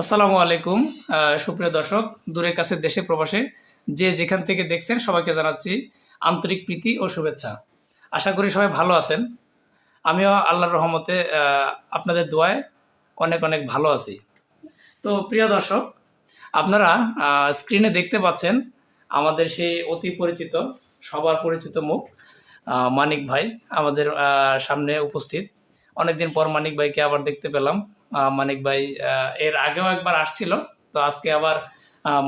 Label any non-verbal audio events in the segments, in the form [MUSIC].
আসসালামু আলাইকুম সুপ্রিয় দর্শক, দূরের কাছে, দেশে, প্রবাসে যে যেখান থেকে দেখছেন সবাইকে জানাচ্ছি আন্তরিক প্রীতি ও শুভেচ্ছা। আশা করি সবাই ভালো আছেন। আমিও আল্লাহর রহমতে আপনাদের দোয়ায় অনেক অনেক ভালো আছি। তো প্রিয় দর্শক, আপনারা স্ক্রিনে দেখতে পাচ্ছেন আমাদের সেই অতি পরিচিত, সবার পরিচিত মুখ মানিক ভাই আমাদের সামনে উপস্থিত। অনেকদিন পর মানিক ভাইকে আবার দেখতে পেলাম। মানিক ভাই এর আগেও একবার আসছিল। তো আজকে আবার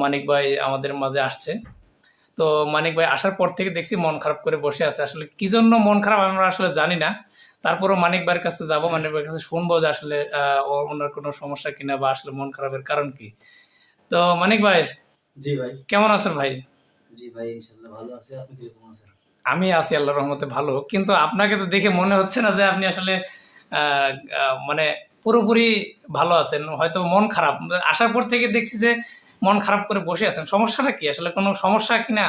মানিক ভাই আমাদের মাঝে আসছে। তো মানিক ভাই আসার পর থেকে দেখছি মন খারাপ করে বসে আছে। আসলে কি জন্য মন খারাপ আমরা আসলে জানি না। তারপরও মানিক ভাইয়ের কাছে যাব মানিক ভাইয়ের কাছে শুনব যে আসলে ওনার কোনো সমস্যা কিনা বা আসলে মন খারাপের কারণ কি। তো মানিক ভাই জি ভাই। কেমন আছেন ভাই? জি ভাই ইনশাল্লাহ ভালো আছে। আপনি কীরকম আছেন? আমি আছি আল্লাহ রহমতে ভালো। কিন্তু আপনাকে তো দেখে মনে হচ্ছে না যে আপনি আসলে মানে পুরোপুরি ভালো আছেন হয়তো মন খারাপ। আসার পর থেকে দেখছি যে মন খারাপ করে বসে আছেন। সমস্যাটা কি? আসলে কোনো সমস্যা কি না?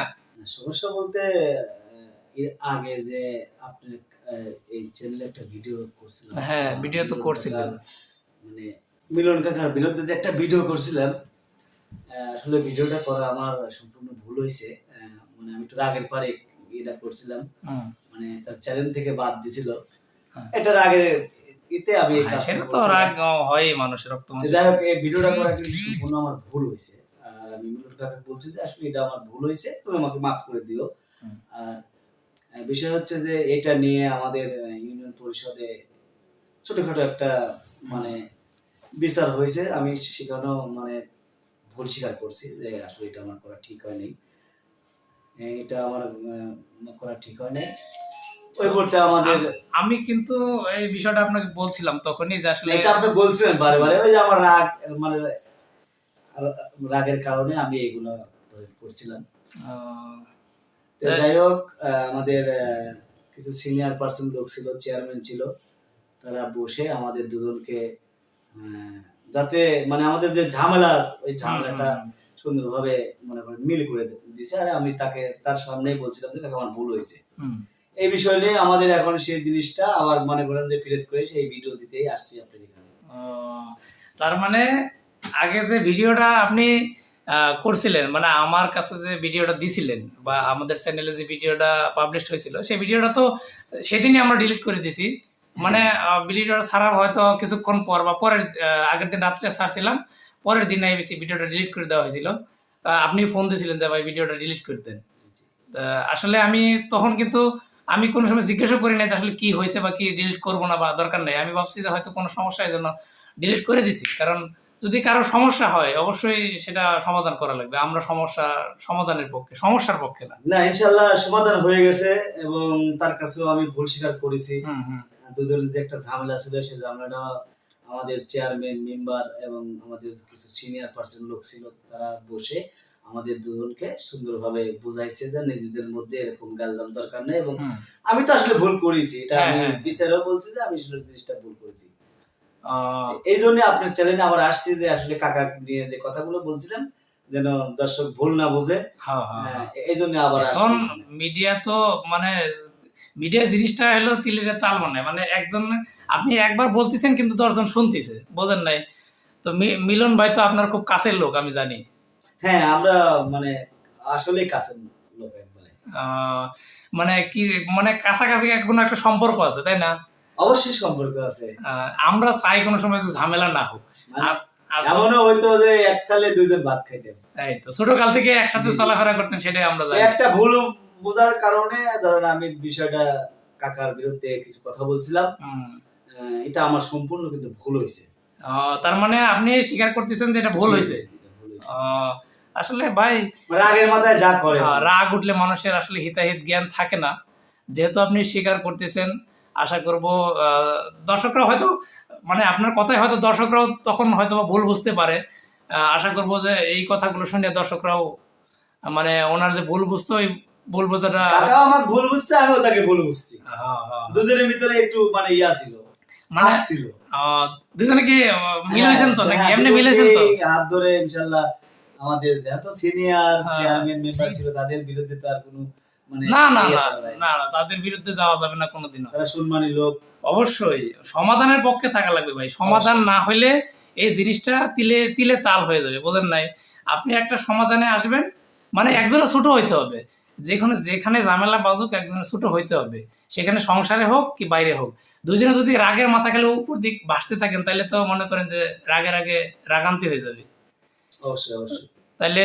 সমস্যা বলতে এর আগে যে আপনি এই চ্যানেলে একটা ভিডিও করছিলাম। হ্যাঁ, ভিডিও তো করছিলেন। মানে মিলন কাকার বিরুদ্ধে যে একটা ভিডিও করছিলাম আসলে ভিডিওটা করা আমার সম্পূর্ণ ভুল হয়েছে। মানে আমি একটু রাগের পারে এটা করছিলাম। মানে তার চ্যানেল থেকে বাদ দিছিল। হ্যাঁ। এটার আগে ইতে আমি এই কাজটা তো রাগ হয় মানুষের রক্ত যাই হোক এই ভিডিওটা করা কিন্তু সম্পূর্ণ আমার ভুল হয়েছে। আর আমি মিলন কাকা বলছি যে আসলে এটা আমার ভুল হয়েছে তুমি আমাকে মাফ করে দিও। আর বিষয় হচ্ছে যে এটা নিয়ে আমাদের ইউনিয়ন পরিষদে ছোটখাটো একটা মানে বিচার হয়েছে। আমি সেখানেও মানে ভুল স্বীকার করছি যে আসলে এটা আমার করা ঠিক হয়নি। এটা আমার করা ঠিক হয় নাই ওই করতে আমাদের আমি কিন্তু এই বিষয়টা আপনাকে বলছিলাম তখনই যে আসলে এটা আপনি বলছিলেন বারে বারে ওই যে আমার রাগ মানে রাগের কারণে আমি এগুলো করছিলাম। যাই হোক আমাদের কিছু সিনিয়র পার্সন লোক ছিল চেয়ারম্যান ছিল তারা বসে আমাদের দুজনকে যাতে মানে আমাদের যে ঝামেলা ওই ঝামেলাটা সুন্দরভাবে মনে করেন মিল করে দিছে। আর আমি তাকে তার সামনেই বলছিলাম যে কাকা আমার ভুল হয়েছে। এই বিষয় নিয়ে আমাদের এখন সেই জিনিসটা আবার মনে করেন যে ফিরত করে সেই ভিডিও দিতেই আসছি আপনার এখানে। তার মানে আগে যে ভিডিওটা আপনি করছিলেন মানে আমার কাছে যে ভিডিওটা দিছিলেন বা আমাদের চ্যানেলে যে ভিডিওটা পাবলিশ হয়েছিল সেই ভিডিওটা তো সেদিনই আমরা ডিলিট করে দিছি। মানে ভিডিওটা ছাড়ার হয়তো কিছুক্ষণ পর বা পরের আগের দিন রাত্রে ছাড়ছিলাম। পরের দিন এবিসি ভিডিওটা ডিলিট করে দেওয়া হয়েছিল। আপনি ফোন দিয়েছিলেন যে ভাই ভিডিওটা ডিলিট করে দেন। আসলে আমি তখন কিন্তু আমি কোনো সময় জিজ্ঞাসা করি নাই যে আসলে কি হয়েছে বা কি ডিলিট করব না বা দরকার নেই? আমি ভাবছি যে হয়তো কোনো সমস্যা এই জন্য ডিলিট করে দিছি। কারণ যদি কারও সমস্যা হয় অবশ্যই সেটা সমাধান করা লাগবে। আমরা সমস্যা সমাধানের পক্ষে সমস্যার পক্ষে না। না ইনশাল্লাহ সমাধান হয়ে গেছে এবং তার কাছেও আমি ভুল স্বীকার করেছি। দুজনের যে একটা ঝামেলা ছিল সেই ঝামেলাটা আমাদের চেয়ারম্যান মেম্বার এবং আমাদের কিছু সিনিয়র পার্সন লোক ছিল তারা বসে আমাদের দুজনকে সুন্দরভাবে বুঝাইছে যে নিজেদের মধ্যে এরকম গালদাম দরকার নেই এবং আমি তো আসলে ভুল করেছি। এটা হ্যাঁ, আমি হ্যাঁ। বিচারেও বলছি যে আমি আসলে জিনিসটা ভুল করেছি। এই জন্য আপনার চ্যানেলে আবার আসছি যে আসলে কাকা নিয়ে যে কথাগুলো বলছিলাম যেন দর্শক ভুল না বুঝে। হ্যাঁ। এই জন্য আবার মিডিয়া তো মানে মিডিয়া জিনিসটা হলো তিলের তাল মানে মানে একজন আপনি একবার বলতেছেন কিন্তু দশজন শুনতেছে বোঝেন নাই। তো মিলন ভাই তো আপনার খুব কাছের লোক আমি জানি। হ্যাঁ আমরা মানে আসলে কাছের লোক একবারে। মানে কি মানে কাছাকাছি কোনো একটা সম্পর্ক আছে তাই না? অবশ্যই সম্পর্ক আছে। আমরা চাই কোনো সময় যে ঝামেলা না হোক। মানে এমনও হয়তো যে এক থালে ভাত খাইতেন। এই তো ছোটকাল থেকে একসাথে চলাফেরা করতেন সেটাই আমরা জানি। একটা ভুল বোঝার কারণে ধরেন আমি বিষয়টা কাকার বিরুদ্ধে কিছু কথা বলছিলাম। এটা আমার সম্পূর্ণ কিন্তু ভুল হয়েছে। তার মানে আপনি স্বীকার করতেছেন যে এটা ভুল হয়েছে? আসলে ভাই মানে রাগের মাথায় যা করে। রাগ উঠলে মানুষের আসলে হিতাহিত জ্ঞান থাকে না। যেহেতু আপনি স্বীকার করতেছেন আশা করব আহ, দর্শকরা হয়তো মানে আপনার কথাই হয়তো দর্শকরাও তখন হয়তো ভুল বুঝতে পারে। আশা করব যে এই কথাগুলো শুনে দর্শকরাও মানে ওনার যে ভুল বুঝতো ওই ভুল বোঝাটা কাকা আমার ভুল বুঝছে আমিও তাকে ভুল বুঝছি। হ্যাঁ, হ্যাঁ। দুজনের ভিতরে একটু মানে ইয়া ছিল মানে ছিল। দুজনে কি তো নাকি? হ্যাঁ, এমনি তো? হাত ধরে ইনশাল্লাহ আমাদের সিনিয়র হ্যাঁ। চেয়ারম্যান মেম্বার ছিল তাদের বিরুদ্ধে তো আর কোনো মানে না না ইয়ে না না। না, তাদের বিরুদ্ধে যাওয়া যাবে না কোনোদিনও। তারা সম্মানী লোক। অবশ্যই সমাধানের পক্ষে থাকা লাগবে ভাই। সমাধান না হলে এই জিনিসটা তিলে তিলে তাল হয়ে যাবে বোঝেন নাই? আপনি একটা সমাধানে আসবেন মানে একজনের ছোট হইতে হবে। যেখানে যেখানে ঝামেলা বাজুক একজনের ছোট হইতে হবে। সেখানে সংসারে হোক কি বাইরে হোক। দুজনে যদি রাগের মাথা খেলে উপর দিক ভাসতে থাকেন তাহলে তো মনে করেন যে রাগের আগে রাগান্তি হয়ে যাবে। অবশ্যই অবশ্যই। তাহলে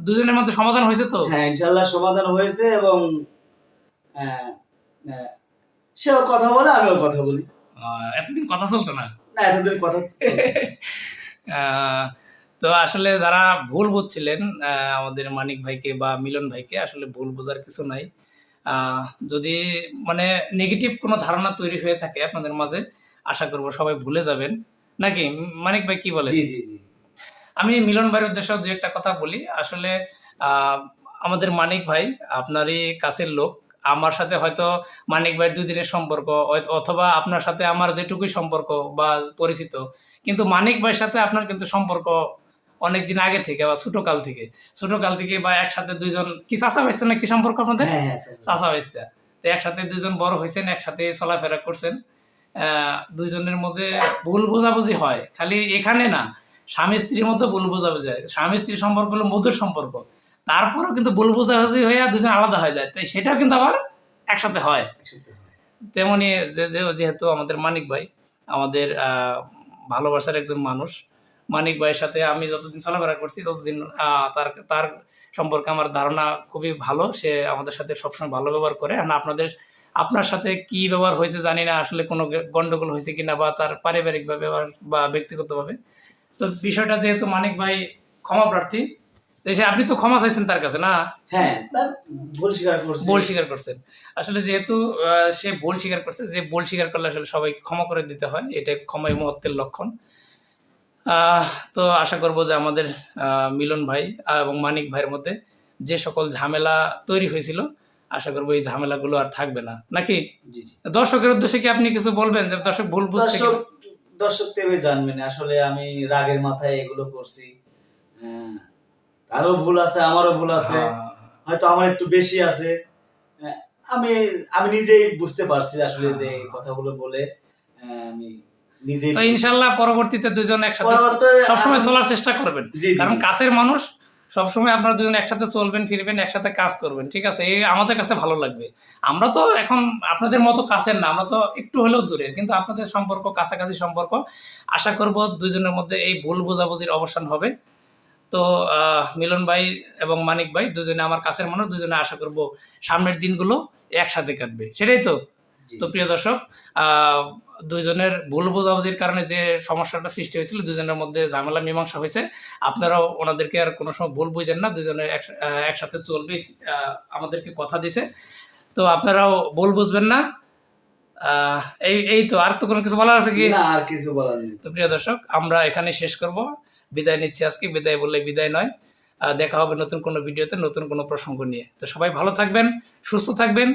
দুজনের মধ্যে সমাধান হয়েছে তো? হ্যাঁ ইনশাল্লাহ সমাধান হয়েছে এবং সেও কথা বলে আমিও কথা বলি। এতদিন কথা চলতো না? না এতদিন কথা [LAUGHS] আহ, তো আসলে যারা ভুল বুঝছিলেন আমাদের মানিক ভাইকে বা মিলন ভাইকে আসলে ভুল বোঝার কিছু নাই। যদি মানে নেগেটিভ কোনো ধারণা তৈরি হয়ে থাকে আপনাদের মাঝে আশা করব সবাই ভুলে যাবেন। নাকি? মানিক ভাই কি বলেন? জি জি জি। আমি মিলন ভাইয়ের উদ্দেশ্যে দু একটা কথা বলি। আসলে আহ, আমাদের মানিক ভাই আপনারই কাছের লোক। আমার সাথে হয়তো মানিক ভাইয়ের দুই দিনের সম্পর্ক অথবা আপনার সাথে আমার যেটুকুই সম্পর্ক বা পরিচিত। কিন্তু মানিক ভাইয়ের সাথে আপনার কিন্তু সম্পর্ক অনেক দিন আগে থেকে বা ছোট কাল থেকে। ছোট কাল থেকে বা একসাথে দুইজন কি চাষা হয়েছে না কি সম্পর্ক আপনাদের? হ্যাঁ হ্যাঁ। চাষা হয়েছে তো একসাথে দুইজন বড় হয়েছেন একসাথে চলাফেরা করছেন। দুইজনের মধ্যে ভুল বোঝাবুঝি হয়। খালি এখানে না স্বামী স্ত্রীর মধ্যে ভুল বোঝাবুঝি হয়। স্বামী স্ত্রীর সম্পর্ক হলো মধুর সম্পর্ক। তারপরেও কিন্তু ভুল বোঝাবুঝি হয়ে দুজন আলাদা হয়ে যায়। তাই সেটাও কিন্তু আবার একসাথে হয়। তেমনি যেহেতু আমাদের মানিক ভাই আমাদের আহ, ভালোবাসার একজন মানুষ মানিক ভাইয়ের সাথে আমি যতদিন চলাফেরা করছি ততদিন তার তার সম্পর্কে আমার ধারণা খুবই ভালো। সে আমাদের সাথে সবসময় ভালো ব্যবহার করে। আর আপনাদের আপনার সাথে কি ব্যবহার হয়েছে জানি না আসলে কোনো গন্ডগোল হয়েছে কিনা বা তার পারিবারিকভাবে ব্যবহার বা ব্যক্তিগতভাবে। তো বিষয়টা যেহেতু মানিক ভাই ক্ষমা প্রার্থী সে আপনি তো ক্ষমা চাইছেন তার কাছে না? হ্যাঁ ভুল স্বীকার করছি। ভুল স্বীকার করছেন। আসলে যেহেতু আহ, সে ভুল স্বীকার করছে যে ভুল স্বীকার করলে আসলে সবাইকে ক্ষমা করে দিতে হয়। এটা ক্ষমাই মহত্বের লক্ষণ। তো আশা করব যে আমাদের মিলন ভাই এবং মানিক ভাইয়ের মধ্যে যে সকল ঝামেলা তৈরি হয়েছিল আশা করব এই ঝামেলাগুলো আর থাকবে না। নাকি? দর্শকের উদ্দেশ্যে কি আপনি কিছু বলবেন? যে দর্শক ভুল বুঝছে দর্শক? দর্শক তেবে জানবেন আসলে আমি রাগের মাথায় এগুলো করছি। আহ, তারও ভুল আছে আমারও ভুল আছে। হয়তো আমার একটু বেশি আছে। আমি আমি নিজেই বুঝতে পারছি আসলে যে কথাগুলো বলে আহ, আমি তো ইনশাল্লাহ পরবর্তীতে দুজন একসাথে সবসময় চলার চেষ্টা করবেন। কারণ কাছের মানুষ সবসময় আপনারা দুজন একসাথে চলবেন ফিরবেন একসাথে কাজ করবেন ঠিক আছে? এই আমাদের কাছে ভালো লাগবে। আমরা তো এখন আপনাদের মতো কাছের না আমরা তো একটু হলেও দূরে কিন্তু আপনাদের সম্পর্ক কাছাকাছি সম্পর্ক আশা করব দুজনের মধ্যে এই ভুল বোঝাবুঝির অবসান হবে। তো আহ, মিলন ভাই এবং মানিক ভাই দুজনে আমার কাছের মানুষ দুজনে আশা করব সামনের দিনগুলো একসাথে কাটবে। সেটাই তো? তো প্রিয় দর্শক দুইজনের ভুল বোঝাবুঝির কারণে যে সমস্যাটা সৃষ্টি হয়েছিল দুজনের মধ্যে ঝামেলা মীমাংসা হয়েছে আপনারাও ওনাদেরকে আর কোনো সময় ভুল বুঝেন না দুজনে একসাথে চলবে আমাদেরকে কথা দিছে। তো আপনারাও ভুল বুঝবেন না। এই এই তো আর তো কোনো কিছু বলার আছে কি? না আর কিছু বলার নেই। তো প্রিয় দর্শক আমরা এখানে শেষ করব। বিদায় নিচ্ছি আজকে বিদায় বললে বিদায় নয়। দেখা হবে নতুন কোনো ভিডিওতে নতুন কোনো প্রসঙ্গ নিয়ে। তো সবাই ভালো থাকবেন সুস্থ থাকবেন।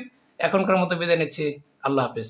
এখনকার মতো বিদায় নিচ্ছি। আল্লাহ হাফেজ।